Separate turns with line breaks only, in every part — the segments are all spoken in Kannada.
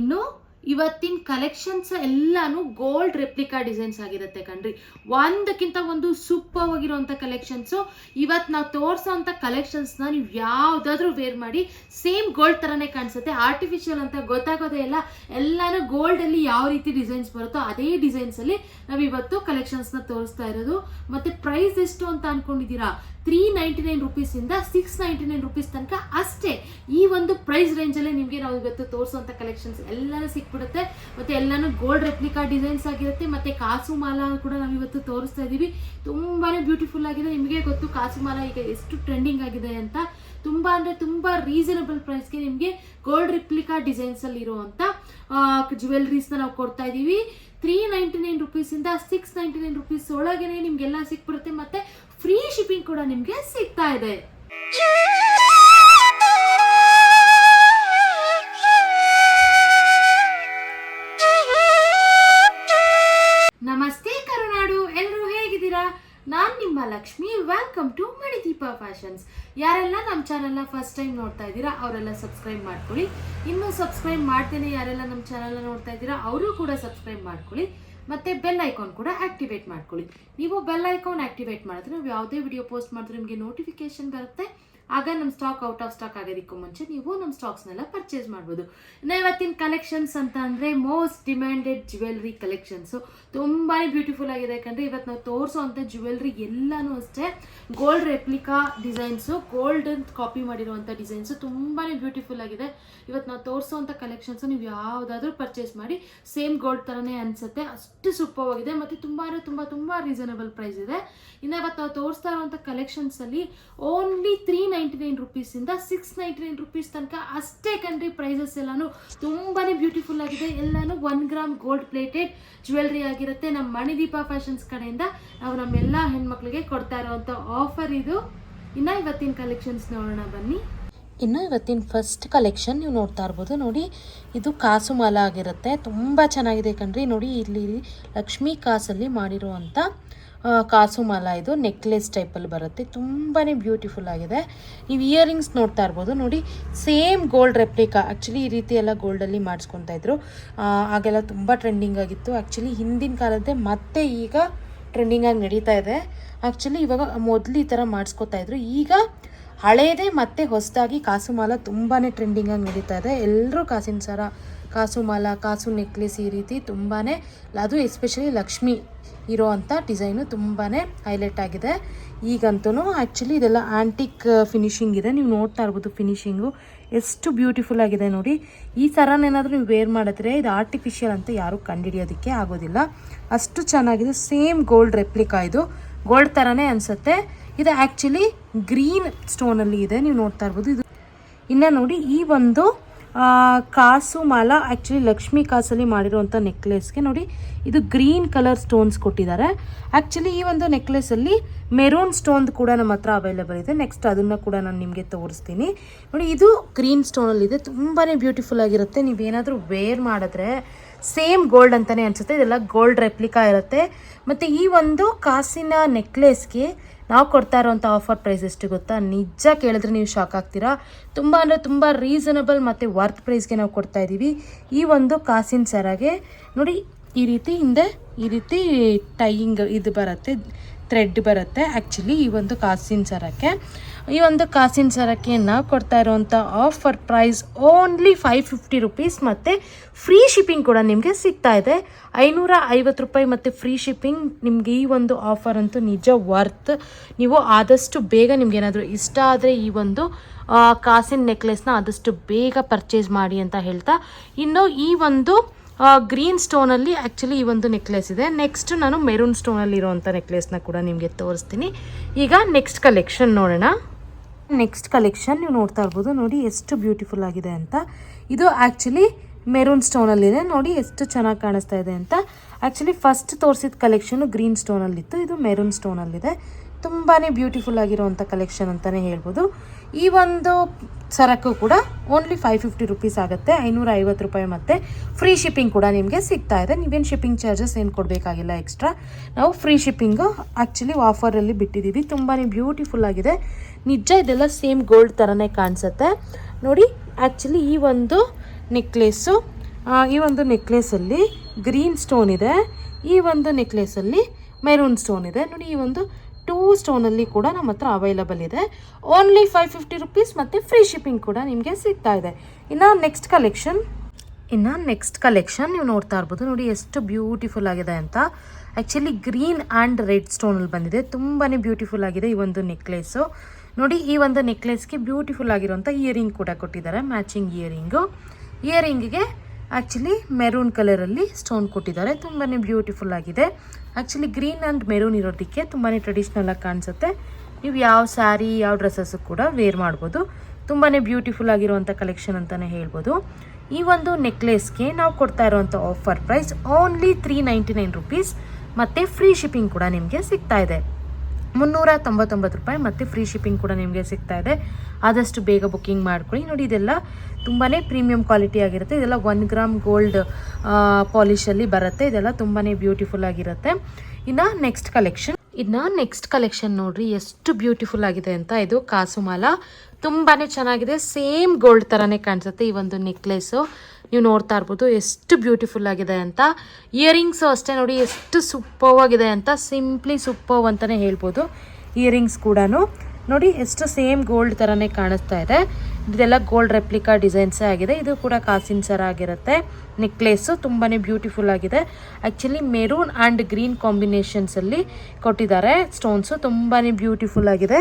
ಇನ್ನು ಇವತ್ತಿನ ಕಲೆಕ್ಷನ್ಸ್ ಎಲ್ಲಾನು ಗೋಲ್ಡ್ ರೆಪ್ಲಿಕಾ ಡಿಸೈನ್ಸ್ ಆಗಿರುತ್ತೆ ಕಣ್ರಿ. ಒಂದಕ್ಕಿಂತ ಒಂದು ಸೂಪರ್ ಆಗಿರುವಂಥ ಕಲೆಕ್ಷನ್ಸು ಇವತ್ತು ನಾವು ತೋರಿಸೋವಂಥ ಕಲೆಕ್ಷನ್ಸ್ನ ನೀವು ಯಾವುದಾದ್ರೂ ವೇರ್ ಮಾಡಿ ಸೇಮ್ ಗೋಲ್ಡ್ ಥರನೇ ಕಾಣಿಸುತ್ತೆ. ಆರ್ಟಿಫಿಷಿಯಲ್ ಅಂತ ಗೊತ್ತಾಗೋದೇ ಇಲ್ಲ. ಎಲ್ಲಾನು ಗೋಲ್ಡಲ್ಲಿ ಯಾವ ರೀತಿ ಡಿಸೈನ್ಸ್ ಬರುತ್ತೋ ಅದೇ ಡಿಸೈನ್ಸಲ್ಲಿ ನಾವು ಇವತ್ತು ಕಲೆಕ್ಷನ್ಸ್ನ ತೋರಿಸ್ತಾ ಇರೋದು. ಮತ್ತು ಪ್ರೈಸ್ ಎಷ್ಟು ಅಂತ ಅಂದ್ಕೊಂಡಿದ್ದೀರಾ ತ್ರೀ ನೈಂಟಿ ನೈನ್ ರುಪೀಸಿಂದ ಸಿಕ್ಸ್ ನೈಂಟಿ ನೈನ್ ರುಪೀಸ್ ತನಕ ಅಷ್ಟೇ. ಒಂದು ಪ್ರೈಸ್ ರೇಂಜಲ್ಲೇ ನಿಮಗೆ ನಾವು ಇವತ್ತು ತೋರಿಸುವಂಥ ಕಲೆಕ್ಷನ್ಸ್ ಎಲ್ಲನೂ ಸಿಕ್ಬಿಡುತ್ತೆ. ಮತ್ತು ಎಲ್ಲನೂ ಗೋಲ್ಡ್ ರೆಪ್ಲಿಕಾ ಡಿಸೈನ್ಸ್ ಆಗಿರುತ್ತೆ. ಮತ್ತು ಕಾಸು ಮಾಲ ಕೂಡ ನಾವು ಇವತ್ತು ತೋರಿಸ್ತಾ ಇದ್ದೀವಿ ತುಂಬಾ ಬ್ಯೂಟಿಫುಲ್ ಆಗಿದೆ. ನಿಮಗೆ ಗೊತ್ತು ಕಾಸು ಮಾಲ ಈಗ ಎಷ್ಟು ಟ್ರೆಂಡಿಂಗ್ ಆಗಿದೆ ಅಂತ. ತುಂಬ ಅಂದರೆ ತುಂಬ ರೀಸನಬಲ್ ಪ್ರೈಸ್ಗೆ ನಿಮಗೆ ಗೋಲ್ಡ್ ರಿಪ್ಲಿಕಾ ಡಿಸೈನ್ಸಲ್ಲಿ ಇರುವಂಥ ನ ನಾವು ಕೊಡ್ತಾ ಇದ್ದೀವಿ ತ್ರೀ ನೈಂಟಿ ನೈನ್ ರುಪೀಸಿಂದ ಸಿಕ್ಸ್ ನೈಂಟಿ ನೈನ್ ರುಪೀಸ್ ಒಳಗೇನೆ ನಿಮಗೆಲ್ಲ ಸಿಕ್ಬಿಡುತ್ತೆ. ಮತ್ತು ಫ್ರೀ ಶಿಪ್ಪಿಂಗ್ ಕೂಡ ನಿಮಗೆ ಸಿಗ್ತಾ ಇದೆ. ನಿಮ್ಮ Lakshmi welcome to Manideepa fashions ಯಾರೆಲ್ಲ ನಮ್ಮ ಚಾನಲ್ನ ಫಸ್ಟ್ ಟೈಮ್ ನೋಡ್ತಾ ಇದ್ದೀರಾ, ಅವರೆಲ್ಲ ಸಬ್ಸ್ಕ್ರೈಬ್ ಮಾಡ್ಕೊಳ್ಳಿ. ಇನ್ನೂ ಸಬ್ಸ್ಕ್ರೈಬ್ ಮಾಡ್ತೇನೆ ಯಾರೆಲ್ಲ ನಮ್ಮ ಚಾನಲ್ನ ನೋಡ್ತಾ ಇದ್ದೀರಾ, ಅವರು ಕೂಡ ಸಬ್ಸ್ಕ್ರೈಬ್ ಮಾಡ್ಕೊಳ್ಳಿ. ಮತ್ತೆ ಬೆಲ್ ಐಕಾನ್ ಕೂಡ ಆಕ್ಟಿವೇಟ್ ಮಾಡ್ಕೊಳ್ಳಿ. ನೀವು ಬೆಲ್ ಐಕಾನ್ ಆಕ್ಟಿವೇಟ್ ಮಾಡಿದ್ರೆ ನಾವು ಯಾವುದೇ ವಿಡಿಯೋ ಪೋಸ್ಟ್ ಮಾಡಿದ್ರೆ ನಿಮಗೆ ನೋಟಿಫಿಕೇಶನ್ ಬರುತ್ತೆ. ಆಗ ನಮ್ಮ ಸ್ಟಾಕ್ ಔಟ್ ಆಫ್ ಸ್ಟಾಕ್ ಆಗೋದಕ್ಕೂ ಮುಂಚೆ ನೀವು ನಮ್ಮ ಸ್ಟಾಕ್ಸ್ನೆಲ್ಲ ಪರ್ಚೇಸ್ ಮಾಡ್ಬೋದು. ಇವತ್ತಿನ ಕಲೆಕ್ಷನ್ಸ್ ಅಂತ ಅಂದರೆ ಮೋಸ್ಟ್ ಡಿಮ್ಯಾಂಡೆಡ್ ಜ್ಯುವೆಲ್ರಿ ಕಲೆಕ್ಷನ್ಸು ತುಂಬಾ ಬ್ಯೂಟಿಫುಲ್ ಆಗಿದೆ ಯಾಕಂದರೆ ಇವತ್ತು ನಾವು ತೋರಿಸೋವಂಥ ಜ್ಯುವೆಲ್ರಿ ಎಲ್ಲನೂ ಅಷ್ಟೇ. ಗೋಲ್ಡ್ ರೆಪ್ಲಿಕಾ ಡಿಸೈನ್ಸು ಗೋಲ್ಡ್ ಅಂತ ಕಾಪಿ ಮಾಡಿರುವಂಥ ಡಿಸೈನ್ಸು ತುಂಬಾ ಬ್ಯೂಟಿಫುಲ್ ಆಗಿದೆ. ಇವತ್ತು ನಾವು ತೋರಿಸೋವಂಥ ಕಲೆಕ್ಷನ್ಸು ನೀವು ಯಾವುದಾದ್ರೂ ಪರ್ಚೇಸ್ ಮಾಡಿ ಸೇಮ್ ಗೋಲ್ಡ್ ಥರನೇ ಅನಿಸುತ್ತೆ. ಅಷ್ಟು ಸೂಪರ್ ಆಗಿದೆ ಮತ್ತು ತುಂಬ ಅಂದರೆ ತುಂಬ ತುಂಬ ರೀಸನಬಲ್ ಪ್ರೈಸ್ ಇದೆ. ಇನ್ನು ಇವತ್ತು ನಾವು ತೋರಿಸ್ತಾ ಇರುವಂಥ ಕಲೆಕ್ಷನ್ಸಲ್ಲಿ ಓನ್ಲಿ ತ್ರೀ ನೈಂಟಿ ನೈನ್ ರುಪೀಸಿಂದ ಸಿಕ್ಸ್ ನೈಂಟಿ ನೈನ್ ರುಪೀಸ್ ತನಕ ಅಷ್ಟೇ ಕಣ್ರಿ ಪ್ರೈಸಸ್ ಎಲ್ಲಾನು. ತುಂಬಾ ಬ್ಯೂಟಿಫುಲ್ ಆಗಿದೆ. ಎಲ್ಲಾನು one gram gold plated jewellery ಆಗಿರುತ್ತೆ. ನಮ್ಮ ಮಣಿದೀಪ ಫ್ಯಾಷನ್ಸ್ ಕಡೆಯಿಂದ ನಾವು ನಮ್ಮೆಲ್ಲ ಹೆಣ್ಮಕ್ಳಿಗೆ ಕೊಡ್ತಾ ಇರೋವಂಥ ಆಫರ್ ಇದು. ಇನ್ನು ಇವತ್ತಿನ ಕಲೆಕ್ಷನ್ಸ್ ನೋಡೋಣ ಬನ್ನಿ.
ಇನ್ನು ಇವತ್ತಿನ ಫಸ್ಟ್ ಕಲೆಕ್ಷನ್ ನೀವು ನೋಡ್ತಾ ಇರ್ಬೋದು. ನೋಡಿ, ಇದು ಕಾಸು ಮಾಲ ಆಗಿರುತ್ತೆ. ತುಂಬ ಚೆನ್ನಾಗಿದೆ ಕಣ್ರಿ. ನೋಡಿ, ಇಲ್ಲಿ ಲಕ್ಷ್ಮೀ ಕಾಸಲ್ಲಿ ಮಾಡಿರುವಂಥ ಕಾಸು ಮಾಲ ಇದು. ನೆಕ್ಲೆಸ್ ಟೈಪಲ್ಲಿ ಬರುತ್ತೆ. ತುಂಬಾ ಬ್ಯೂಟಿಫುಲ್ ಆಗಿದೆ. ನೀವು ಇಯರಿಂಗ್ಸ್ ನೋಡ್ತಾ ಇರ್ಬೋದು. ನೋಡಿ ಸೇಮ್ ಗೋಲ್ಡ್ ರೆಪ್ಲಿಕಾ ಆ್ಯಕ್ಚುಲಿ ಈ ರೀತಿ ಎಲ್ಲ ಗೋಲ್ಡಲ್ಲಿ ಮಾಡಿಸ್ಕೊತಾ ಇದ್ರು. ಆಗೆಲ್ಲ ತುಂಬ ಟ್ರೆಂಡಿಂಗ್ ಆಗಿತ್ತು. ಆ್ಯಕ್ಚುಲಿ ಹಿಂದಿನ ಕಾಲದ್ದೇ ಮತ್ತೆ ಈಗ ಟ್ರೆಂಡಿಂಗಾಗಿ ನಡೀತಾ ಇದೆ. ಆ್ಯಕ್ಚುಲಿ ಇವಾಗ ಮೊದಲು ಈ ಥರ ಮಾಡಿಸ್ಕೊತಾ ಇದ್ರು. ಈಗ ಹಳೇದೇ ಮತ್ತೆ ಹೊಸದಾಗಿ ಕಾಸು ಮಾಲ ತುಂಬಾ ಟ್ರೆಂಡಿಂಗಾಗಿ ನಡೀತಾ ಇದೆ. ಎಲ್ಲರೂ ಕಾಸಿನ ಸರ ಕಾಸು ಮಾಲ ಕಾಸು ನೆಕ್ಲೆಸ್ ಈ ರೀತಿ ತುಂಬಾ ಅದು ಎಸ್ಪೆಷಲಿ ಲಕ್ಷ್ಮಿ ಇರೋ ಅಂಥ ಡಿಸೈನು ತುಂಬಾ ಹೈಲೈಟ್ ಆಗಿದೆ. ಈಗಂತೂ ಆ್ಯಕ್ಚುಲಿ ಇದೆಲ್ಲ ಆ್ಯಂಟಿಕ್ ಫಿನಿಶಿಂಗ್ ಇದೆ. ನೀವು ನೋಡ್ತಾ ಇರ್ಬೋದು ಫಿನಿಷಿಂಗು ಎಷ್ಟು ಬ್ಯೂಟಿಫುಲ್ ಆಗಿದೆ ನೋಡಿ. ಈ ಥರನೇನಾದರೂ ನೀವು ವೇರ್ ಮಾಡಿದ್ರೆ ಇದು ಆರ್ಟಿಫಿಷಿಯಲ್ ಅಂತ ಯಾರೂ ಕಂಡುಹಿಡಿಯೋದಕ್ಕೆ ಆಗೋದಿಲ್ಲ. ಅಷ್ಟು ಚೆನ್ನಾಗಿದೆ. ಸೇಮ್ ಗೋಲ್ಡ್ ರೆಪ್ಲಿಕಾ ಇದು. ಗೋಲ್ಡ್ ಥರನೇ ಅನಿಸುತ್ತೆ. ಇದು ಆ್ಯಕ್ಚುಲಿ ಗ್ರೀನ್ ಸ್ಟೋನಲ್ಲಿ ಇದೆ, ನೀವು ನೋಡ್ತಾ ಇರ್ಬೋದು. ಇದು ಇನ್ನು ನೋಡಿ, ಈ ಒಂದು ಕಾಸು ಮಾಲ ಆ್ಯಕ್ಚುಲಿ ಲಕ್ಷ್ಮಿ ಕಾಸಲ್ಲಿ ಮಾಡಿರುವಂಥ ನೆಕ್ಲೆಸ್ಗೆ ನೋಡಿ, ಇದು ಗ್ರೀನ್ ಕಲರ್ ಸ್ಟೋನ್ಸ್ ಕೊಟ್ಟಿದ್ದಾರೆ. ಆ್ಯಕ್ಚುಲಿ ಈ ಒಂದು ನೆಕ್ಲೆಸಲ್ಲಿ ಮೆರೂನ್ ಸ್ಟೋನ್ ಕೂಡ ನಮ್ಮ ಹತ್ರ ಅವೈಲೇಬಲ್ ಇದೆ. ನೆಕ್ಸ್ಟ್ ಅದನ್ನು ಕೂಡ ನಾನು ನಿಮಗೆ ತೋರಿಸ್ತೀನಿ. ನೋಡಿ, ಇದು ಗ್ರೀನ್ ಸ್ಟೋನಲ್ಲಿದೆ ತುಂಬಾ ಬ್ಯೂಟಿಫುಲ್ ಆಗಿರುತ್ತೆ. ನೀವೇನಾದರೂ ವೇರ್ ಮಾಡಿದ್ರೆ ಸೇಮ್ ಗೋಲ್ಡ್ ಅಂತಲೇ ಅನಿಸುತ್ತೆ. ಇದೆಲ್ಲ ಗೋಲ್ಡ್ ರೆಪ್ಲಿಕಾ ಇರುತ್ತೆ. ಮತ್ತು ಈ ಒಂದು ಕಾಸಿನ ನೆಕ್ಲೆಸ್ಗೆ ನಾವು ಕೊಡ್ತಾ ಇರೋಂಥ ಆಫರ್ ಪ್ರೈಸ್ ಎಷ್ಟು ಗೊತ್ತಾ? ನಿಜ ಕೇಳಿದ್ರೆ ನೀವು ಶಾಕ್ ಆಗ್ತೀರಾ. ತುಂಬ ಅಂದರೆ ತುಂಬ ರೀಸನಬಲ್ ಮತ್ತು ವರ್ತ್ ಪ್ರೈಸ್ಗೆ ನಾವು ಕೊಡ್ತಾ ಇದ್ದೀವಿ. ಈ ಒಂದು ಕಾಸಿನ ಸರಾಗೆ ನೋಡಿ, ಈ ರೀತಿ ಹಿಂದೆ, ಈ ರೀತಿ ಟೈಯಿಂಗ್ ಇದು ಬರುತ್ತೆ ಥ್ರೆಡ್ ಬರುತ್ತೆ. ಆ್ಯಕ್ಚುಲಿ ಈ ಒಂದು ಕಾಸಿನ ಸರಕ್ಕೆ ಈ ಒಂದು ಕಾಸಿನ ಸರಕ್ಕೆ ನಾವು ಕೊಡ್ತಾ ಇರೋವಂಥ offer price only five fifty rupees ಮತ್ತು ಫ್ರೀ ಶಿಪ್ಪಿಂಗ್ ಕೂಡ ನಿಮಗೆ ಸಿಗ್ತಾ ಇದೆ. ಐನೂರ ಐವತ್ತು ರೂಪಾಯಿ ಮತ್ತು ಫ್ರೀ ಶಿಪ್ಪಿಂಗ್ ನಿಮಗೆ ಈ ಒಂದು ಆಫರ್ ಅಂತೂ ನಿಜ ವರ್ತ್ ನೀವು ಆದಷ್ಟು ಬೇಗ ನಿಮ್ಗೆ ಏನಾದರೂ ಇಷ್ಟ ಆದರೆ ಈ ಒಂದು ಕಾಸಿನ ನೆಕ್ಲೆಸ್ನ ಆದಷ್ಟು ಬೇಗ ಪರ್ಚೇಸ್ ಮಾಡಿ ಅಂತ ಹೇಳ್ತಾ. ಇನ್ನು ಈ ಒಂದು ಗ್ರೀನ್ ಸ್ಟೋನಲ್ಲಿ ಆ್ಯಕ್ಚುಲಿ ಈ ಒಂದು ನೆಕ್ಲೆಸ್ ಇದೆ. ನೆಕ್ಸ್ಟ್ ನಾನು ಮೆರೂನ್ ಸ್ಟೋನಲ್ಲಿ ಇರೋವಂಥ ನೆಕ್ಲೆಸ್ನ ಕೂಡ ನಿಮಗೆ ತೋರಿಸ್ತೀನಿ. ಈಗ ನೆಕ್ಸ್ಟ್ ಕಲೆಕ್ಷನ್ ನೋಡೋಣ. ನೆಕ್ಸ್ಟ್ ಕಲೆಕ್ಷನ್ ನೀವು ನೋಡ್ತಾ ಇರ್ಬೋದು. ನೋಡಿ ಎಷ್ಟು ಬ್ಯೂಟಿಫುಲ್ ಆಗಿದೆ ಅಂತ. ಇದು ಆ್ಯಕ್ಚುಲಿ ಮೆರೂನ್ ಸ್ಟೋನಲ್ಲಿದೆ ನೋಡಿ ಎಷ್ಟು ಚೆನ್ನಾಗಿ ಕಾಣಿಸ್ತಾ ಇದೆ ಅಂತ. ಆ್ಯಕ್ಚುಲಿ ಫಸ್ಟ್ ತೋರಿಸಿದ ಕಲೆಕ್ಷನು ಗ್ರೀನ್ ಸ್ಟೋನಲ್ಲಿತ್ತು ಇದು ಮೆರೂನ್ ಸ್ಟೋನಲ್ಲಿದೆ ತುಂಬಾ ಬ್ಯೂಟಿಫುಲ್ ಆಗಿರುವಂಥ ಕಲೆಕ್ಷನ್ ಅಂತಲೇ ಹೇಳ್ಬೋದು. ಈ ಒಂದು ಸರಕು ಕೂಡ ಓನ್ಲಿ ಫೈವ್ ಫಿಫ್ಟಿ ರುಪೀಸ್ ಆಗುತ್ತೆ. ಐನೂರ ಐವತ್ತು ರೂಪಾಯಿ ಮತ್ತು ಫ್ರೀ ಶಿಪ್ಪಿಂಗ್ ಕೂಡ ನಿಮಗೆ ಸಿಗ್ತಾ ಇದೆ. ನೀವೇನು ಶಿಪ್ಪಿಂಗ್ ಚಾರ್ಜಸ್ ಏನು ಕೊಡಬೇಕಾಗಿಲ್ಲ ಎಕ್ಸ್ಟ್ರಾ ನಾವು ಫ್ರೀ ಶಿಪ್ಪಿಂಗು ಆ್ಯಕ್ಚುಲಿ ಆಫರಲ್ಲಿ ಬಿಟ್ಟಿದ್ದೀವಿ. ತುಂಬಾ ಬ್ಯೂಟಿಫುಲ್ ಆಗಿದೆ. ನಿಜ ಇದೆಲ್ಲ ಸೇಮ್ ಗೋಲ್ಡ್ ಥರನೇ ಕಾಣಿಸುತ್ತೆ. ನೋಡಿ ಆ್ಯಕ್ಚುಲಿ ಈ ಒಂದು ನೆಕ್ಲೇಸು ಈ ಒಂದು ನೆಕ್ಲೇಸಲ್ಲಿ ಗ್ರೀನ್ ಸ್ಟೋನ್ ಇದೆ. ಈ ಒಂದು ನೆಕ್ಲೇಸಲ್ಲಿ ಮೆರೂನ್ ಸ್ಟೋನ್ ಇದೆ. ನೋಡಿ, ಈ ಒಂದು ಟೂ ಸ್ಟೋನಲ್ಲಿ ಕೂಡ ನಮ್ಮ ಹತ್ರ ಅವೈಲಬಲ್ ಇದೆ. ಓನ್ಲಿ ಫೈವ್ ಫಿಫ್ಟಿ ರುಪೀಸ್ ಮತ್ತು ಫ್ರೀ ಶಿಪ್ಪಿಂಗ್ ಕೂಡ ನಿಮಗೆ ಸಿಗ್ತಾ ಇದೆ. ಇನ್ನು ನೆಕ್ಸ್ಟ್ ಕಲೆಕ್ಷನ್ ಇನ್ನು ನೆಕ್ಸ್ಟ್ ಕಲೆಕ್ಷನ್ ನೀವು ನೋಡ್ತಾ ಇರ್ಬೋದು. ನೋಡಿ, ಎಷ್ಟು ಬ್ಯೂಟಿಫುಲ್ ಆಗಿದೆ ಅಂತ. ಆ್ಯಕ್ಚುಲಿ ಗ್ರೀನ್ ಆ್ಯಂಡ್ ರೆಡ್ ಸ್ಟೋನಲ್ಲಿ ಬಂದಿದೆ. ತುಂಬಾ ಬ್ಯೂಟಿಫುಲ್ ಆಗಿದೆ ಈ ಒಂದು ನೆಕ್ಲೆಸ್ಸು ನೋಡಿ, ಈ ಒಂದು ನೆಕ್ಲೆಸ್ಗೆ ಬ್ಯೂಟಿಫುಲ್ ಆಗಿರುವಂಥ ಇಯರಿಂಗ್ ಕೂಡ ಕೊಟ್ಟಿದ್ದಾರೆ. ಮ್ಯಾಚಿಂಗ್ ಇಯರಿಂಗು ಇಯರಿಂಗ್ಗೆ ಆ್ಯಕ್ಚುಲಿ ಮೆರೂನ್ ಕಲರಲ್ಲಿ ಸ್ಟೋನ್ ಕೊಟ್ಟಿದ್ದಾರೆ. ತುಂಬಾ ಬ್ಯೂಟಿಫುಲ್ ಆಗಿದೆ. ಆ್ಯಕ್ಚುಲಿ ಗ್ರೀನ್ ಆ್ಯಂಡ್ ಮೆರೂನ್ ಇರೋದಕ್ಕೆ ತುಂಬಾ ಟ್ರೆಡಿಷ್ನಲ್ ಆಗಿ ಕಾಣಿಸುತ್ತೆ. ನೀವು ಯಾವ ಸ್ಯಾರಿ ಯಾವ ಡ್ರೆಸ್ಸಸ್ಸು ಕೂಡ ವೇರ್ ಮಾಡ್ಬೋದು. ತುಂಬಾ ಬ್ಯೂಟಿಫುಲ್ ಆಗಿರುವಂಥ ಕಲೆಕ್ಷನ್ ಅಂತಲೇ ಹೇಳ್ಬೋದು. ಈ ಒಂದು ನೆಕ್ಲೆಸ್ಗೆ ನಾವು ಕೊಡ್ತಾ ಇರುವಂಥ offer price only three ninety nine rupees ಮತ್ತು ಫ್ರೀ ಶಿಪ್ಪಿಂಗ್ ಕೂಡ ನಿಮಗೆ ಸಿಗ್ತಾ ಇದೆ. ಮುನ್ನೂರ ತೊಂಬತ್ತೊಂಬತ್ತು ರೂಪಾಯಿ ಮತ್ತು ಫ್ರೀ ಶಿಪ್ಪಿಂಗ್ ಕೂಡ ನಿಮಗೆ ಸಿಗ್ತಾ ಇದೆ. ಆದಷ್ಟು ಬೇಗ ಬುಕ್ಕಿಂಗ್ ಮಾಡ್ಕೊಳ್ಳಿ. ನೋಡಿ, ಇದೆಲ್ಲ ತುಂಬಾ ಪ್ರೀಮಿಯಂ ಕ್ವಾಲಿಟಿ ಆಗಿರುತ್ತೆ. ಇದೆಲ್ಲ ಒನ್ ಗ್ರಾಮ್ ಗೋಲ್ಡ್ ಪಾಲಿಶಲ್ಲಿ ಬರುತ್ತೆ. ಇದೆಲ್ಲ ತುಂಬಾ ಬ್ಯೂಟಿಫುಲ್ ಆಗಿರುತ್ತೆ. ಇನ್ನು ನೆಕ್ಸ್ಟ್ ಕಲೆಕ್ಷನ್ ಇನ್ನು ನೆಕ್ಸ್ಟ್ ಕಲೆಕ್ಷನ್ ನೋಡಿರಿ, ಎಷ್ಟು ಬ್ಯೂಟಿಫುಲ್ ಆಗಿದೆ ಅಂತ. ಇದು ಕಾಸುಮಾಲ. ತುಂಬಾ ಚೆನ್ನಾಗಿದೆ. ಸೇಮ್ ಗೋಲ್ಡ್ ಥರನೇ ಕಾಣಿಸುತ್ತೆ ಈ ಒಂದು ನೆಕ್ಲೆಸ್ಸು ನೀವು ನೋಡ್ತಾ ಇರ್ಬೋದು ಎಷ್ಟು ಬ್ಯೂಟಿಫುಲ್ ಆಗಿದೆ ಅಂತ. ಇಯರಿಂಗ್ಸು ಅಷ್ಟೇ ನೋಡಿ ಎಷ್ಟು ಸೂಪರ್ ಆಗಿದೆ ಅಂತ. ಸಿಂಪ್ಲಿ ಸೂಪರ್ ಅಂತಲೇ ಹೇಳ್ಬೋದು. ಇಯರಿಂಗ್ಸ್ ಕೂಡ ನೋಡಿ ಎಷ್ಟು ಸೇಮ್ ಗೋಲ್ಡ್ ಥರನೇ ಕಾಣಿಸ್ತಾ ಇದೆ. ಇದೆಲ್ಲ ಗೋಲ್ಡ್ ರೆಪ್ಲಿಕಾ ಡಿಸೈನ್ಸೇ ಆಗಿದೆ. ಇದು ಕೂಡ ಕಾಸಿನ ಸರ ಆಗಿರುತ್ತೆ. ನೆಕ್ಲೆಸ್ಸು ತುಂಬಾ ಬ್ಯೂಟಿಫುಲ್ ಆಗಿದೆ. ಆ್ಯಕ್ಚುಲಿ ಮೆರೂನ್ ಆ್ಯಂಡ್ ಗ್ರೀನ್ ಕಾಂಬಿನೇಷನ್ಸಲ್ಲಿ ಕೊಟ್ಟಿದ್ದಾರೆ. ಸ್ಟೋನ್ಸು ತುಂಬಾ ಬ್ಯೂಟಿಫುಲ್ ಆಗಿದೆ.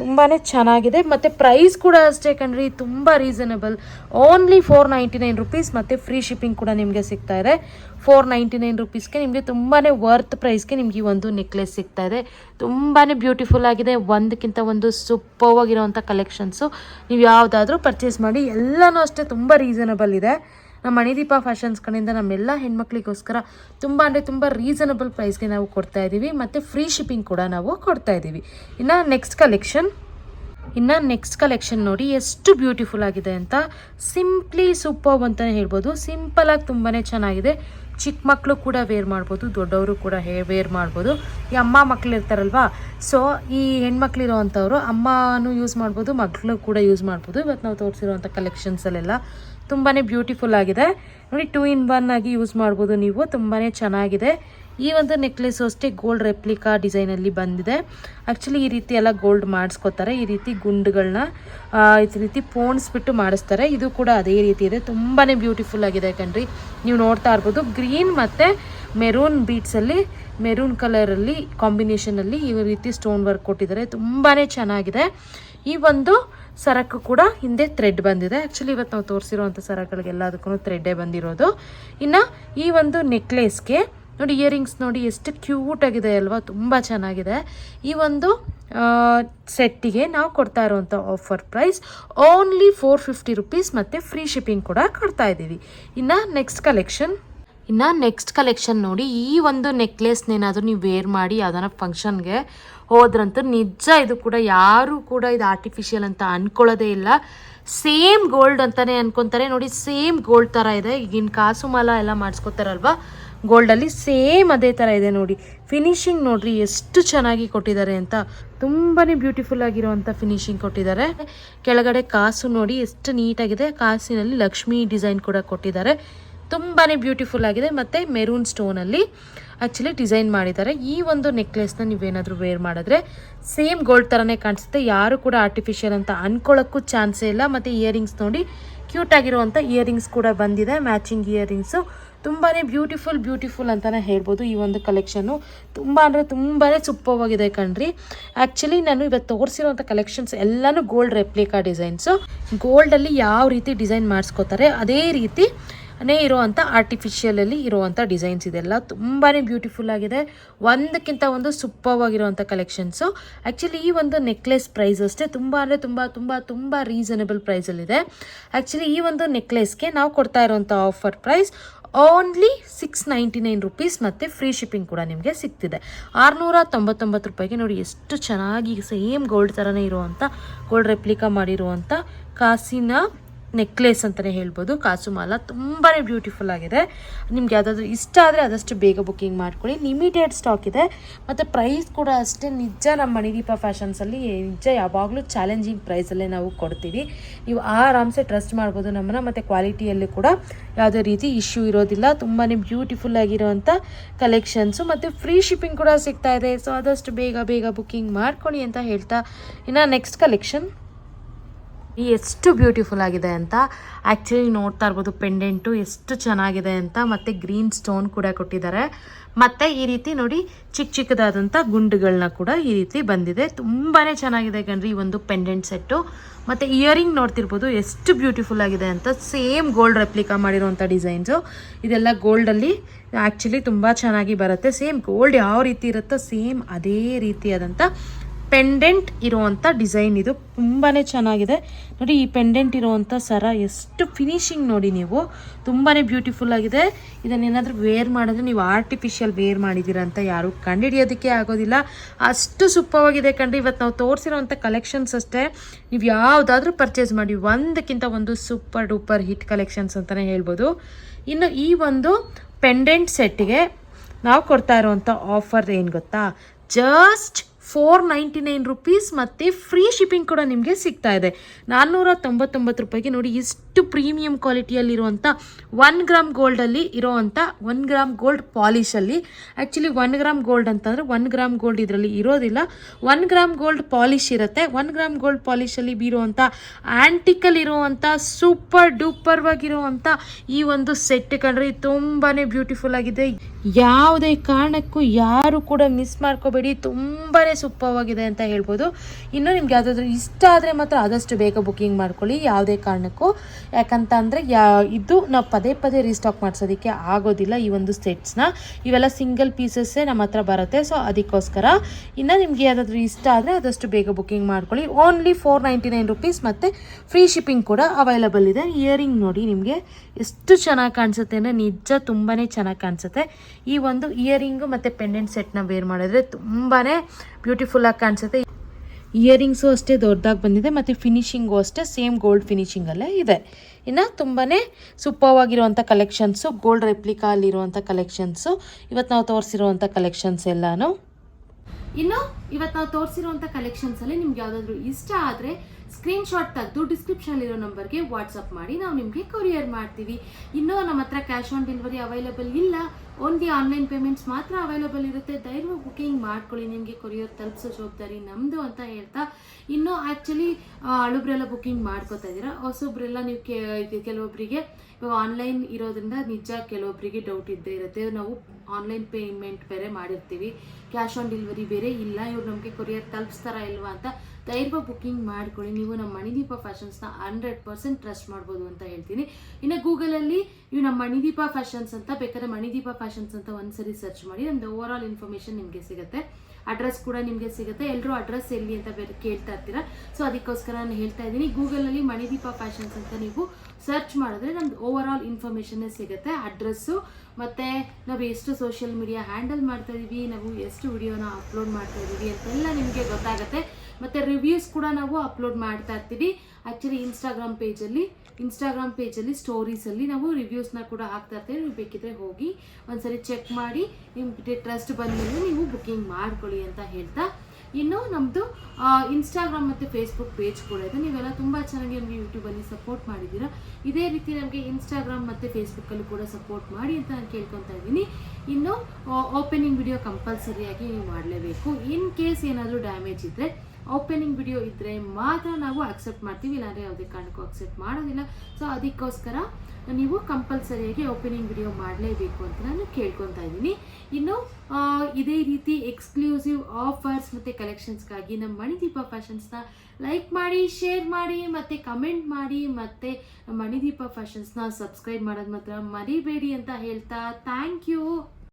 ತುಂಬಾ ಚೆನ್ನಾಗಿದೆ. ಮತ್ತು ಪ್ರೈಸ್ ಕೂಡ ಅಷ್ಟೇ ಕಣ್ರಿ, ತುಂಬ reasonable only four ninety nine rupees ಮತ್ತು ಫ್ರೀ ಶಿಪ್ಪಿಂಗ್ ಕೂಡ ನಿಮಗೆ ಸಿಗ್ತಾ ಇದೆ. ಫೋರ್ ನೈಂಟಿ ನೈನ್ ರುಪೀಸ್ಗೆ ನಿಮಗೆ ತುಂಬಾ ವರ್ತ್ ಪ್ರೈಸ್ಗೆ ನಿಮಗೆ ಈ ಒಂದು ನೆಕ್ಲೆಸ್ ಸಿಗ್ತಾ ಇದೆ. ತುಂಬಾ ಬ್ಯೂಟಿಫುಲ್ ಆಗಿದೆ. ಒಂದಕ್ಕಿಂತ ಒಂದು ಸೂಪರ್ ಆಗಿರೋವಂಥ ಕಲೆಕ್ಷನ್ಸು ನೀವು ಯಾವುದಾದ್ರೂ ಪರ್ಚೇಸ್ ಮಾಡಿ, ಎಲ್ಲನೂ ಅಷ್ಟೇ ತುಂಬ ರೀಸನಬಲ್ ಇದೆ. ನಮ್ಮ ಮಣಿದೀಪ ಫ್ಯಾಷನ್ಸ್ ಕಡೆಯಿಂದ ನಮ್ಮೆಲ್ಲ ಹೆಣ್ಮಕ್ಳಿಗೋಸ್ಕರ ತುಂಬ ಅಂದರೆ ತುಂಬ ರೀಸನಬಲ್ ಪ್ರೈಸ್ಗೆ ನಾವು ಕೊಡ್ತಾ ಇದ್ದೀವಿ ಮತ್ತು ಫ್ರೀ ಶಿಪ್ಪಿಂಗ್ ಕೂಡ ನಾವು ಕೊಡ್ತಾ ಇದ್ದೀವಿ ಇನ್ನು ನೆಕ್ಸ್ಟ್ ಕಲೆಕ್ಷನ್ ಇನ್ನು ನೆಕ್ಸ್ಟ್ ಕಲೆಕ್ಷನ್ ನೋಡಿ ಎಷ್ಟು ಬ್ಯೂಟಿಫುಲ್ ಆಗಿದೆ ಅಂತ. ಸಿಂಪ್ಲಿ ಸೂಪರ್ ಅಂತಲೇ ಹೇಳ್ಬೋದು. ಸಿಂಪಲಾಗಿ ತುಂಬಾ ಚೆನ್ನಾಗಿದೆ. ಚಿಕ್ಕ ಮಕ್ಕಳು ಕೂಡ ವೇರ್ ಮಾಡ್ಬೋದು, ದೊಡ್ಡವರು ಕೂಡ ಹೇ ವೇರ್ ಮಾಡ್ಬೋದು. ಈ ಅಮ್ಮ ಮಕ್ಕಳು ಇರ್ತಾರಲ್ವಾ? ಸೊ ಈ ಹೆಣ್ಮಕ್ಳಿರೋ ಅಂಥವ್ರು ಅಮ್ಮನೂ ಯೂಸ್ ಮಾಡ್ಬೋದು ಮಕ್ಕಳು ಕೂಡ ಯೂಸ್ ಮಾಡ್ಬೋದು. ಇವತ್ತು ನಾವು ತೋರಿಸಿರೋವಂಥ ಕಲೆಕ್ಷನ್ಸಲ್ಲೆಲ್ಲ ತುಂಬಾ ಬ್ಯೂಟಿಫುಲ್ ಆಗಿದೆ. ನೋಡಿ ಟೂ ಇನ್ ಒನ್ ಆಗಿ ಯೂಸ್ ಮಾಡ್ಬೋದು ನೀವು. ತುಂಬಾ ಚೆನ್ನಾಗಿದೆ. ಈ ಒಂದು ನೆಕ್ಲೆಸ್ ಅಷ್ಟೇ ಗೋಲ್ಡ್ ರೆಪ್ಲಿಕಾ ಡಿಸೈನಲ್ಲಿ ಬಂದಿದೆ. ಆ್ಯಕ್ಚುಲಿ ಈ ರೀತಿ ಎಲ್ಲ ಗೋಲ್ಡ್ ಮಾಡಿಸ್ಕೋತಾರೆ. ಈ ರೀತಿ ಗುಂಡುಗಳನ್ನ ಈ ರೀತಿ ಪೋಣಿಸ್ಬಿಟ್ಟು ಮಾಡಿಸ್ತಾರೆ. ಇದು ಕೂಡ ಅದೇ ರೀತಿ ಇದೆ. ತುಂಬಾ ಬ್ಯೂಟಿಫುಲ್ ಆಗಿದೆ ಕಣ್ರಿ. ನೀವು ನೋಡ್ತಾ ಇರ್ಬೋದು ಗ್ರೀನ್ ಮತ್ತು ಮೆರೂನ್ ಬೀಟ್ಸಲ್ಲಿ ಮೆರೂನ್ ಕಲರಲ್ಲಿ ಕಾಂಬಿನೇಷನಲ್ಲಿ ಈ ರೀತಿ ಸ್ಟೋನ್ ವರ್ಕ್ ಕೊಟ್ಟಿದ್ದಾರೆ. ತುಂಬಾ ಚೆನ್ನಾಗಿದೆ. ಈ ಒಂದು ಸರಕು ಕೂಡ ಹಿಂದೆ ಥ್ರೆಡ್ ಬಂದಿದೆ. ಆ್ಯಕ್ಚುಲಿ ಇವತ್ತು ನಾವು ತೋರಿಸಿರುವಂಥ ಸರಗಳಿಗೆಲ್ಲದಕ್ಕೂ ಥ್ರೆಡ್ಡೇ ಬಂದಿರೋದು. ಇನ್ನು ಈ ಒಂದು ನೆಕ್ಲೆಸ್ಗೆ ನೋಡಿ ಇಯರಿಂಗ್ಸ್ ನೋಡಿ ಎಷ್ಟು ಕ್ಯೂಟ್ ಆಗಿದೆ ಅಲ್ವಾ? ತುಂಬ ಚೆನ್ನಾಗಿದೆ. ಈ ಒಂದು ಸೆಟ್ಟಿಗೆ ನಾವು ಕೊಡ್ತಾ ಇರುವಂಥ offer price only four fifty rupees ಮತ್ತು ಫ್ರೀ ಶಿಪ್ಪಿಂಗ್ ಕೂಡ ಕೊಡ್ತಾ ಇದ್ದೀವಿ. ಇನ್ನು ನೆಕ್ಸ್ಟ್ ಕಲೆಕ್ಷನ್ ಇನ್ನು ನೆಕ್ಸ್ಟ್ ಕಲೆಕ್ಷನ್ ನೋಡಿ ಈ ಒಂದು ನೆಕ್ಲೆಸ್ನೇನಾದರೂ ನೀವು ವೇರ್ ಮಾಡಿ ಯಾವ್ದಾರ ಫಂಕ್ಷನ್ಗೆ ಹೋದ್ರಂತೂ ನಿಜ ಇದು ಕೂಡ ಯಾರು ಕೂಡ ಇದು ಆರ್ಟಿಫಿಷಿಯಲ್ ಅಂತ ಅನ್ಕೊಳ್ಳೋದೇ ಇಲ್ಲ. ಸೇಮ್ ಗೋಲ್ಡ್ ಅಂತಾನೆ ಅನ್ಕೊಂತಾರೆ. ನೋಡಿ ಸೇಮ್ ಗೋಲ್ಡ್ ಥರ ಇದೆ. ಈಗಿನ ಕಾಸು ಮಾಲ ಎಲ್ಲ ಮಾಡಿಸ್ಕೊತಾರಲ್ವಾ? ಗೋಲ್ಡಲ್ಲಿ ಸೇಮ್ ಅದೇ ಥರ ಇದೆ ನೋಡಿ. ಫಿನಿಶಿಂಗ್ ನೋಡ್ರಿ, ಎಷ್ಟು ಚೆನ್ನಾಗಿ ಕೊಟ್ಟಿದ್ದಾರೆ ಅಂತ. ತುಂಬಾ ಬ್ಯೂಟಿಫುಲ್ ಆಗಿರುವಂಥ ಫಿನಿಶಿಂಗ್ ಕೊಟ್ಟಿದ್ದಾರೆ. ಕೆಳಗಡೆ ಕಾಸು ನೋಡಿ, ಎಷ್ಟು ನೀಟಾಗಿದೆ. ಕಾಸಿನಲ್ಲಿ ಲಕ್ಷ್ಮಿ ಡಿಸೈನ್ ಕೂಡ ಕೊಟ್ಟಿದ್ದಾರೆ. ತುಂಬಾ ಬ್ಯೂಟಿಫುಲ್ ಆಗಿದೆ. ಮತ್ತು ಮೆರೂನ್ ಸ್ಟೋನಲ್ಲಿ ಆ್ಯಕ್ಚುಲಿ ಡಿಸೈನ್ ಮಾಡಿದ್ದಾರೆ. ಈ ಒಂದು ನೆಕ್ಲೆಸ್ನ ನೀವೇನಾದರೂ ವೇರ್ ಮಾಡಿದ್ರೆ ಸೇಮ್ ಗೋಲ್ಡ್ ಥರನೇ ಕಾಣಿಸುತ್ತೆ. ಯಾರು ಕೂಡ ಆರ್ಟಿಫಿಷಿಯಲ್ ಅಂತ ಅನ್ಕೊಳ್ಳೋಕ್ಕೂ ಚಾನ್ಸೇ ಇಲ್ಲ. ಮತ್ತು ಇಯರಿಂಗ್ಸ್ ನೋಡಿ ಕ್ಯೂಟ್ ಆಗಿರುವಂಥ ಇಯರಿಂಗ್ಸ್ ಕೂಡ ಬಂದಿದೆ. ಮ್ಯಾಚಿಂಗ್ ಇಯರಿಂಗ್ಸು ತುಂಬಾ ಬ್ಯೂಟಿಫುಲ್ ಬ್ಯೂಟಿಫುಲ್ ಅಂತಲೇ ಹೇಳ್ಬೋದು ಈ ಒಂದು ಕಲೆಕ್ಷನ್ನು ತುಂಬ ಅಂದರೆ ತುಂಬಾ ಸೂಪರ್ವಾಗಿದೆ ಕಣ್ರಿ. ಆ್ಯಕ್ಚುಲಿ ನಾನು ಇವತ್ತು ತೋರಿಸಿರುವಂಥ ಕಲೆಕ್ಷನ್ಸ್ ಎಲ್ಲನೂ ಗೋಲ್ಡ್ ರೆಪ್ಲಿಕಾ ಡಿಸೈನ್ಸು ಗೋಲ್ಡಲ್ಲಿ ಯಾವ ರೀತಿ ಡಿಸೈನ್ ಮಾಡಿಸ್ಕೋತಾರೆ, ಅದೇ ರೀತಿ ನೇ ಇರುವಂಥ ಆರ್ಟಿಫಿಷಿಯಲಲ್ಲಿ ಇರುವಂಥ ಡಿಸೈನ್ಸ್ ಇದೆಲ್ಲ ತುಂಬಾ ಬ್ಯೂಟಿಫುಲ್ ಆಗಿದೆ. ಒಂದಕ್ಕಿಂತ ಒಂದು ಆಗಿರುವಂಥ ಕಲೆಕ್ಷನ್ಸು ಆ್ಯಕ್ಚುಲಿ ಈ ಒಂದು ನೆಕ್ಲೆಸ್ ಪ್ರೈಸ್ ಅಷ್ಟೇ ತುಂಬ ಅಂದರೆ ತುಂಬ ತುಂಬ ತುಂಬ ರೀಸನಬಲ್ ಪ್ರೈಸಲ್ಲಿದೆ ಆ್ಯಕ್ಚುಲಿ ಈ ಒಂದು ನೆಕ್ಲೆಸ್ಗೆ ನಾವು ಕೊಡ್ತಾ ಇರುವಂಥ offer price only six ninety nine rupees ಮತ್ತು ಫ್ರೀ ಶಿಪ್ಪಿಂಗ್ ಕೂಡ ನಿಮಗೆ ಸಿಗ್ತಿದೆ. ಆರುನೂರ ತೊಂಬತ್ತೊಂಬತ್ತು ರೂಪಾಯಿಗೆ ನೋಡಿ ಎಷ್ಟು ಚೆನ್ನಾಗಿ ಸೇಮ್ ಗೋಲ್ಡ್ ಥರನೇ ಇರುವಂಥ ಗೋಲ್ಡ್ ರೆಪ್ಲಿಕಾ ಮಾಡಿರುವಂಥ ಕಾಸಿನ ನೆಕ್ಲೆಸ್ ಅಂತಲೇ ಹೇಳ್ಬೋದು. ಕಾಸು ಮಾಲ ತುಂಬಾ ಬ್ಯೂಟಿಫುಲ್ ಆಗಿದೆ. ನಿಮ್ಗೆ ಯಾವುದಾದ್ರೂ ಇಷ್ಟ ಆದರೆ ಆದಷ್ಟು ಬೇಗ ಬುಕ್ಕಿಂಗ್ ಮಾಡ್ಕೊಳ್ಳಿ. ಲಿಮಿಟೆಡ್ ಸ್ಟಾಕ್ ಇದೆ. ಮತ್ತು ಪ್ರೈಸ್ ಕೂಡ ಅಷ್ಟೇ ನಿಜ ನಮ್ಮ ಮಣಿದೀಪ ಫ್ಯಾಷನ್ಸಲ್ಲಿ ನಿಜ ಯಾವಾಗಲೂ ಚಾಲೆಂಜಿಂಗ್ ಪ್ರೈಸಲ್ಲೇ ನಾವು ಕೊಡ್ತೀವಿ. ನೀವು ಆರಾಮ್ಸೆ ಟ್ರಸ್ಟ್ ಮಾಡ್ಬೋದು ನಮ್ಮನ್ನು, ಮತ್ತು ಕ್ವಾಲಿಟಿಯಲ್ಲಿ ಕೂಡ ಯಾವುದೇ ರೀತಿ ಇಶ್ಯೂ ಇರೋದಿಲ್ಲ. ತುಂಬಾ ಬ್ಯೂಟಿಫುಲ್ ಆಗಿರೋವಂಥ ಕಲೆಕ್ಷನ್ಸು ಮತ್ತು ಫ್ರೀ ಶಿಪ್ಪಿಂಗ್ ಕೂಡ ಸಿಗ್ತಾ ಇದೆ. ಸೊ ಆದಷ್ಟು ಬೇಗ ಬೇಗ ಬುಕ್ಕಿಂಗ್ ಮಾಡ್ಕೊಳ್ಳಿ ಅಂತ ಹೇಳ್ತಾ ಇನ್ನು ನೆಕ್ಸ್ಟ್ ಕಲೆಕ್ಷನ್ ಎಷ್ಟು ಬ್ಯೂಟಿಫುಲ್ ಆಗಿದೆ ಅಂತ. ಆ್ಯಕ್ಚುಲಿ ನೋಡ್ತಾ ಇರ್ಬೋದು ಪೆಂಡೆಂಟು ಎಷ್ಟು ಚೆನ್ನಾಗಿದೆ ಅಂತ. ಮತ್ತು ಗ್ರೀನ್ ಸ್ಟೋನ್ ಕೂಡ ಕೊಟ್ಟಿದ್ದಾರೆ. ಮತ್ತು ಈ ರೀತಿ ನೋಡಿ ಚಿಕ್ಕ ಚಿಕ್ಕದಾದಂಥ ಗುಂಡುಗಳನ್ನ ಕೂಡ ಈ ರೀತಿ ಬಂದಿದೆ. ತುಂಬಾ ಚೆನ್ನಾಗಿದೆ ಕಣ್ರಿ ಈ ಒಂದು ಪೆಂಡೆಂಟ್ ಸೆಟ್ಟು ಮತ್ತು ಇಯರಿಂಗ್ ನೋಡ್ತಿರ್ಬೋದು, ಎಷ್ಟು ಬ್ಯೂಟಿಫುಲ್ ಆಗಿದೆ ಅಂತ. ಸೇಮ್ ಗೋಲ್ಡ್ ರೆಪ್ಲಿಕಾ ಮಾಡಿರೋವಂಥ ಡಿಸೈನ್ಸು ಇದೆಲ್ಲ ಗೋಲ್ಡಲ್ಲಿ ಆ್ಯಕ್ಚುಲಿ ತುಂಬ ಚೆನ್ನಾಗಿ ಬರುತ್ತೆ. ಸೇಮ್ ಗೋಲ್ಡ್ ಯಾವ ರೀತಿ ಇರುತ್ತೋ ಸೇಮ್ ಅದೇ ರೀತಿಯಾದಂಥ ಪೆಂಡೆಂಟ್ ಇರುವಂಥ ಡಿಸೈನ್ ಇದು ತುಂಬಾ ಚೆನ್ನಾಗಿದೆ. ನೋಡಿ, ಈ ಪೆಂಡೆಂಟ್ ಇರುವಂಥ ಸರ ಎಷ್ಟು ಫಿನಿಶಿಂಗ್ ನೋಡಿ ನೀವು. ತುಂಬಾ ಬ್ಯೂಟಿಫುಲ್ ಆಗಿದೆ. ಇದನ್ನೇನಾದರೂ ವೇರ್ ಮಾಡಿದ್ರೆ ನೀವು ಆರ್ಟಿಫಿಷಿಯಲ್ ವೇರ್ ಮಾಡಿದ್ದೀರಾ ಅಂತ ಯಾರು ಕಂಡುಹಿಡಿಯೋದಕ್ಕೆ ಆಗೋದಿಲ್ಲ. ಅಷ್ಟು ಸೂಪರ್ವಾಗಿದೆ ಕಂಡ್ರಿ ಇವತ್ತು ನಾವು ತೋರಿಸಿರೋವಂಥ ಕಲೆಕ್ಷನ್ಸ್ ಅಷ್ಟೇ. ನೀವು ಯಾವುದಾದ್ರೂ ಪರ್ಚೇಸ್ ಮಾಡಿ, ಒಂದಕ್ಕಿಂತ ಒಂದು ಸೂಪರ್ ಡೂಪರ್ ಹಿಟ್ ಕಲೆಕ್ಷನ್ಸ್ ಅಂತಲೇ ಹೇಳ್ಬೋದು. ಇನ್ನು ಈ ಒಂದು ಪೆಂಡೆಂಟ್ ಸೆಟ್ಗೆ ನಾವು ಕೊಡ್ತಾ ಇರೋವಂಥ ಆಫರ್ ಏನು ಗೊತ್ತಾ? Just four ninety nine rupees ಮತ್ತು ಫ್ರೀ ಶಿಪ್ಪಿಂಗ್ ಕೂಡ ನಿಮಗೆ ಸಿಗ್ತಾ ಇದೆ. ನಾನ್ನೂರ ತೊಂಬತ್ತೊಂಬತ್ತು ರೂಪಾಯಿಗೆ ನೋಡಿ ಇಷ್ಟು ಪ್ರೀಮಿಯಂ ಕ್ವಾಲಿಟಿಯಲ್ಲಿರುವಂಥ ಒನ್ ಗ್ರಾಮ್ ಗೋಲ್ಡಲ್ಲಿ ಇರೋವಂಥ ಒನ್ ಗ್ರಾಮ್ ಗೋಲ್ಡ್ ಪಾಲಿಶಲ್ಲಿ ಆ್ಯಕ್ಚುಲಿ ಒನ್ ಗ್ರಾಮ್ ಗೋಲ್ಡ್ ಅಂತಂದರೆ ಒನ್ ಗ್ರಾಮ್ ಗೋಲ್ಡ್ ಇದರಲ್ಲಿ ಇರೋದಿಲ್ಲ. ಒನ್ ಗ್ರಾಮ್ ಗೋಲ್ಡ್ ಪಾಲಿಶ್ ಇರುತ್ತೆ. ಒನ್ ಗ್ರಾಮ್ ಗೋಲ್ಡ್ ಪಾಲಿಶಲ್ಲಿ ಬೀರುವಂಥ ಆ್ಯಂಟಿಕಲ್ ಇರುವಂಥ ಸೂಪರ್ ಡೂಪರ್ವಾಗಿರುವಂಥ ಈ ಒಂದು ಸೆಟ್ ಕಂಡ್ರೆ ತುಂಬಾ ಬ್ಯೂಟಿಫುಲ್ ಆಗಿದೆ. ಯಾವುದೇ ಕಾರಣಕ್ಕೂ ಯಾರು ಕೂಡ ಮಿಸ್ ಮಾಡ್ಕೋಬೇಡಿ. ತುಂಬಾ ಸೂಪರ್ವಾಗಿದೆ ಅಂತ ಹೇಳ್ಬೋದು. ಇನ್ನು ನಿಮ್ಗೆ ಯಾವುದಾದ್ರೂ ಇಷ್ಟ ಆದರೆ ಮಾತ್ರ ಆದಷ್ಟು ಬೇಗ ಬುಕ್ಕಿಂಗ್ ಮಾಡ್ಕೊಳ್ಳಿ. ಯಾವುದೇ ಕಾರಣಕ್ಕೂ. ಯಾಕಂತ ಅಂದರೆ ಯಾ, ಇದು ನಾವು ಪದೇ ಪದೇ ರೀಸ್ಟಾಕ್ ಮಾಡಿಸೋದಕ್ಕೆ ಆಗೋದಿಲ್ಲ ಈ ಒಂದು ಸೆಟ್ಸ್ನ ಇವೆಲ್ಲ ಸಿಂಗಲ್ ಪೀಸಸ್ಸೇ ನಮ್ಮ ಹತ್ರ ಬರುತ್ತೆ. ಸೊ ಅದಕ್ಕೋಸ್ಕರ ಇನ್ನು ನಿಮಗೆ ಯಾವುದಾದ್ರೂ ಇಷ್ಟ ಆದರೆ ಆದಷ್ಟು ಬೇಗ ಬುಕ್ಕಿಂಗ್ ಮಾಡ್ಕೊಳ್ಳಿ. Only four ninety nine rupees ಮತ್ತು ಫ್ರೀ ಶಿಪ್ಪಿಂಗ್ ಕೂಡ ಅವೈಲಬಲ್ ಇದೆ. ಇಯರಿಂಗ್ ನೋಡಿ ನಿಮಗೆ ಎಷ್ಟು ಚೆನ್ನಾಗಿ ಕಾಣಿಸುತ್ತೆ ಅಂದರೆ ನಿಜ ತುಂಬಾ ಚೆನ್ನಾಗಿ ಕಾಣಿಸುತ್ತೆ. ಈ ಒಂದು ಇಯರಿಂಗು ಮತ್ತು ಪೆಂಡೆಂಟ್ ಸೆಟ್ನ ವೇರ್ ಮಾಡಿದ್ರೆ ತುಂಬಾ ಬ್ಯೂಟಿಫುಲ್ಲಾಗಿ ಕಾಣಿಸುತ್ತೆ. ಇಯರಿಂಗ್ಸು ಅಷ್ಟೇ ದೊಡ್ಡದಾಗಿ ಬಂದಿದೆ, ಮತ್ತು ಫಿನಿಶಿಂಗು ಅಷ್ಟೇ ಸೇಮ್ ಗೋಲ್ಡ್ ಫಿನಿಶಿಂಗಲ್ಲೇ ಇದೆ. ಇನ್ನು ತುಂಬಾ ಸೂಪರ್ವಾಗಿರುವಂಥ ಕಲೆಕ್ಷನ್ಸು ಗೋಲ್ಡ್ ರೆಪ್ಲಿಕಾ ಅಲ್ಲಿರುವಂಥ ಕಲೆಕ್ಷನ್ಸು ಇವತ್ತು ನಾವು ತೋರಿಸಿರುವಂಥ ಕಲೆಕ್ಷನ್ಸ್ ಎಲ್ಲನೂ.
ಇನ್ನು ಇವತ್ತು ನಾವು ತೋರಿಸಿರುವಂಥ ಕಲೆಕ್ಷನ್ಸಲ್ಲಿ ನಿಮ್ಗೆ ಯಾವುದಾದ್ರೂ ಇಷ್ಟ ಆದ್ರೆ ಸ್ಕ್ರೀನ್ ಶಾಟ್ ತೆಗೆದು ಡಿಸ್ಕ್ರಿಪ್ಷನ್ ಇರೋ ನಂಬರ್ಗೆ ವಾಟ್ಸಪ್ ಮಾಡಿ, ನಾವು ನಿಮಗೆ ಕೊರಿಯರ್ ಮಾಡ್ತೀವಿ. ಇನ್ನೂ ನಮ್ಮ ಹತ್ರ ಕ್ಯಾಶ್ ಆನ್ ಡೆಲಿವರಿ ಅವೈಲೇಬಲ್ ಇಲ್ಲ. ಓನ್ಲಿ ಆನ್ಲೈನ್ ಪೇಮೆಂಟ್ಸ್ ಮಾತ್ರ ಅವೈಲಬಲ್ ಇರುತ್ತೆ. ಧೈರ್ಯವಾಗಿ ಬುಕಿಂಗ್ ಮಾಡ್ಕೊಳ್ಳಿ. ನಿಮಗೆ ಕೊರಿಯರ್ ತಲುಪಿಸೋ ಜವಾಬ್ದಾರಿ ನಮ್ಮದು ಅಂತ ಹೇಳ್ತಾ ಇನ್ನು ಆ್ಯಕ್ಚುಲಿ ಅಳುಬ್ರೆಲ್ಲ ಬುಕಿಂಗ್ ಮಾಡ್ಕೋತಾ ಇದ್ದೀರಾ? ಹೊಸೊಬ್ರೆಲ್ಲ ನೀವು ಕೆಲವೊಬ್ಬರಿಗೆ ಇವಾಗ ಆನ್ಲೈನ್ ಇರೋದ್ರಿಂದ ನಿಜ ಕೆಲವೊಬ್ಬರಿಗೆ ಡೌಟ್ ಇದ್ದೇ ಇರುತ್ತೆ. ನಾವು ಆನ್ಲೈನ್ ಪೇಮೆಂಟ್ ಬೇರೆ ಮಾಡಿರ್ತೀವಿ. ಕ್ಯಾಶ್ ಆನ್ ಡೆಲಿವರಿ ಬೇರೆ ಇಲ್ಲ. ಇವ್ರು ನಮಗೆ ಕೊರಿಯರ್ ತಲುಪಿಸ್ತಾರ ಇಲ್ವಾ ಅಂತ ಧೈರ್ಯ ಬುಕ್ಕಿಂಗ್ ಮಾಡ್ಕೊಳ್ಳಿ. ನೀವು ನಮ್ಮ ಮಣಿದೀಪ ಫ್ಯಾಷನ್ಸ್ನ ಹಂಡ್ರೆಡ್ ಪರ್ಸೆಂಟ್ ಟ್ರಸ್ಟ್ ಮಾಡ್ಬೋದು ಅಂತ ಹೇಳ್ತೀನಿ. ಇನ್ನು ಗೂಗಲಲ್ಲಿ ನೀವು ನಮ್ಮ ಮಣಿದೀಪ ಫ್ಯಾಷನ್ಸ್ ಅಂತ ಬೇಕಾದ್ರೆ ಮಣಿದೀಪ ಫ್ಯಾಷನ್ಸ್ ಅಂತ ಒಂದ್ಸರಿ ಸರ್ಚ್ ಮಾಡಿ. ನಮ್ದು ಓವರ್ ಆಲ್ ಇನ್ಫಾರ್ಮೇಷನ್ ನಿಮಗೆ ಸಿಗುತ್ತೆ. ಅಡ್ರೆಸ್ ಕೂಡ ನಿಮಗೆ ಸಿಗುತ್ತೆ. ಎಲ್ಲರೂ ಅಡ್ರೆಸ್ ಎಲ್ಲಿ ಅಂತ ಬೇರೆ ಕೇಳ್ತಾ ಇರ್ತೀರಾ. ಸೊ ಅದಕ್ಕೋಸ್ಕರ ನಾನು ಹೇಳ್ತಾ ಇದ್ದೀನಿ ಗೂಗಲಲ್ಲಿ ಮಣಿದೀಪ ಫ್ಯಾಷನ್ಸ್ ಅಂತ ನೀವು ಸರ್ಚ್ ಮಾಡಿದ್ರೆ ನಮ್ದು ಓವರ್ ಆಲ್ ಇನ್ಫಾರ್ಮೇಷನ್ನೇ ಸಿಗುತ್ತೆ ಅಡ್ರೆಸ್ಸು ಮತ್ತು ನಾವು ಎಷ್ಟು ಸೋಷಿಯಲ್ ಮೀಡಿಯಾ ಹ್ಯಾಂಡಲ್ ಮಾಡ್ತಾ ಇದೀವಿ, ನಾವು ಎಷ್ಟು ವಿಡಿಯೋನ ಅಪ್ಲೋಡ್ ಮಾಡ್ತಾ ಇದೀವಿ ಅಂತೆಲ್ಲ ನಿಮಗೆ ಗೊತ್ತಾಗುತ್ತೆ. ಮತ್ತು ರಿವ್ಯೂಸ್ ಕೂಡ ನಾವು ಅಪ್ಲೋಡ್ ಮಾಡ್ತಾ ಇರ್ತೀವಿ. ಆ್ಯಕ್ಚುಲಿ ಇನ್ಸ್ಟಾಗ್ರಾಮ್ ಪೇಜಲ್ಲಿ ಇನ್ಸ್ಟಾಗ್ರಾಮ್ ಪೇಜಲ್ಲಿ ಸ್ಟೋರೀಸಲ್ಲಿ ನಾವು ರಿವ್ಯೂಸ್ನ ಕೂಡ ಹಾಕ್ತಾ ಇರ್ತೀವಿ. ನೀವು ಬೇಕಿದ್ರೆ ಹೋಗಿ ಒಂದ್ಸರಿ ಚೆಕ್ ಮಾಡಿ, ನಿಮ್ಗೆ ಟ್ರಸ್ಟ್ ಬಂದಮೇಲೆ ನೀವು ಬುಕಿಂಗ್ ಮಾಡ್ಕೊಳ್ಳಿ ಅಂತ ಹೇಳ್ತಾ ಇನ್ನು ನಮ್ಮದು ಇನ್ಸ್ಟಾಗ್ರಾಮ್ ಮತ್ತು ಫೇಸ್ಬುಕ್ ಪೇಜ್ ಕೂಡ ಇದೆ. ನೀವೆಲ್ಲ ತುಂಬ ಚೆನ್ನಾಗಿ ನಮಗೆ ಯೂಟ್ಯೂಬಲ್ಲಿ ಸಪೋರ್ಟ್ ಮಾಡಿದ್ದೀರಾ. ಇದೇ ರೀತಿ ನಮಗೆ ಇನ್ಸ್ಟಾಗ್ರಾಮ್ ಮತ್ತು ಫೇಸ್ಬುಕ್ಕಲ್ಲೂ ಕೂಡ ಸಪೋರ್ಟ್ ಮಾಡಿ ಅಂತ ನಾನು ಕೇಳ್ಕೊತಾ ಇದ್ದೀನಿ. ಇನ್ನು ಓಪನಿಂಗ್ ವಿಡಿಯೋ ಕಂಪಲ್ಸರಿಯಾಗಿ ನೀವು ಮಾಡಲೇಬೇಕು. ಇನ್ ಕೇಸ್ ಏನಾದರೂ ಡ್ಯಾಮೇಜ್ ಇದ್ದರೆ ಓಪನಿಂಗ್ ವಿಡಿಯೋ ಇದ್ದರೆ ಮಾತ್ರ ನಾವು ಅಕ್ಸೆಪ್ಟ್ ಮಾಡ್ತೀವಿ, ಇಲ್ಲಾಂದರೆ ಯಾವುದೇ ಕಾರಣಕ್ಕೂ ಅಕ್ಸೆಪ್ಟ್ ಮಾಡೋದಿಲ್ಲ. ಸೊ ಅದಕ್ಕೋಸ್ಕರ ನೀವು ಕಂಪಲ್ಸರಿಯಾಗಿ ಓಪನಿಂಗ್ ವಿಡಿಯೋ ಮಾಡಲೇಬೇಕು ಅಂತ ನಾನು ಕೇಳ್ಕೊತಾ ಇದ್ದೀನಿ. ಇನ್ನು ಇದೇ ರೀತಿ ಎಕ್ಸ್ಕ್ಲೂಸಿವ್ ಆಫರ್ಸ್ ಮತ್ತು ಕಲೆಕ್ಷನ್ಸ್ಗಾಗಿ ನಮ್ಮ ಮಣಿದೀಪ ಫ್ಯಾಷನ್ಸ್ನ ಲೈಕ್ ಮಾಡಿ ಶೇರ್ ಮಾಡಿ, ಮತ್ತು ಕಮೆಂಟ್ ಮಾಡಿ, ಮತ್ತು ಮಣಿದೀಪ ಫ್ಯಾಷನ್ಸ್ನ ಸಬ್ಸ್ಕ್ರೈಬ್ ಮಾಡೋದು ಮಾತ್ರ ಮರಿಬೇಡಿ ಅಂತ ಹೇಳ್ತಾ ಥ್ಯಾಂಕ್ ಯು